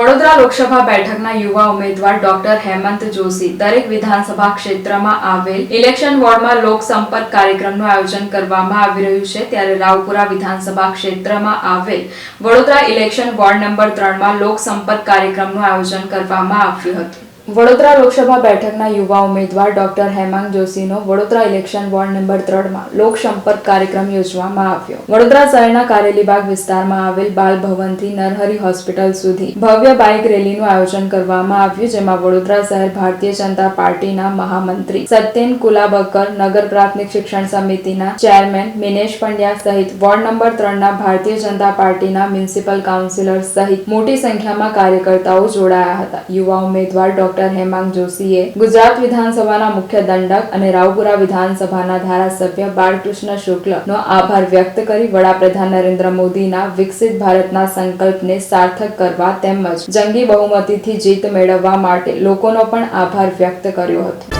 વડોદરા લોકસભા બેઠકના યુવા ઉમેદવાર ડોક્ટર હેમંત જોશી દરેક વિધાનસભા ક્ષેત્રમાં આવેલ ઇલેક્શન વોર્ડમાં લોક કાર્યક્રમનું આયોજન કરવામાં આવી રહ્યું છે. ત્યારે રાવપુરા વિધાનસભા ક્ષેત્રમાં આવેલ વડોદરા ઇલેક્શન વોર્ડ નંબર ત્રણમાં લોક કાર્યક્રમનું આયોજન કરવામાં આવ્યું હતું. વડોદરા લોકસભા બેઠકના યુવા ઉમેદવાર ડોક્ટર હેમાંગ જોશીનો વડોદરા ઇલેક્શન વોર્ડ નંબર ત્રણમાં લોકસંપર્ક કાર્યક્રમ યોજવામાં આવ્યો. વડોદરા શહેરના કારેલીબાગ વિસ્તારમાં આવેલ બાલ નરહરી હોસ્પિટલ સુધી ભવ્ય બાઇક રેલીનું આયોજન કરવામાં આવ્યું, જેમાં વડોદરા શહેર ભારતીય જનતા પાર્ટીના મહામંત્રી સત્યેન કુલાબકર, નગર પ્રાથમિક શિક્ષણ સમિતિના ચેરમેન મિનેશ પંડ્યા સહિત વોર્ડ નંબર ત્રણના ભારતીય જનતા પાર્ટીના મ્યુનિસિપલ કાઉન્સિલર સહિત મોટી સંખ્યામાં કાર્યકર્તાઓ જોડાયા હતા. યુવા ઉમેદવાર ડોક્ટર હેમાંગ જોશીએ ગુજરાત વિધાનસભાના મુખ્ય દંડક અને રાવપુરા વિધાનસભાના ધારાસભ્ય બાળકૃષ્ણ શુક્લનો આભાર વ્યક્ત કરી વડાપ્રધાન નરેન્દ્ર મોદીના વિકસિત ભારતના સંકલ્પને સાર્થક કરવા તેમજ જંગી બહુમતીથી જીત મેળવવા માટે લોકોનો પણ આભાર વ્યક્ત કર્યો હતો.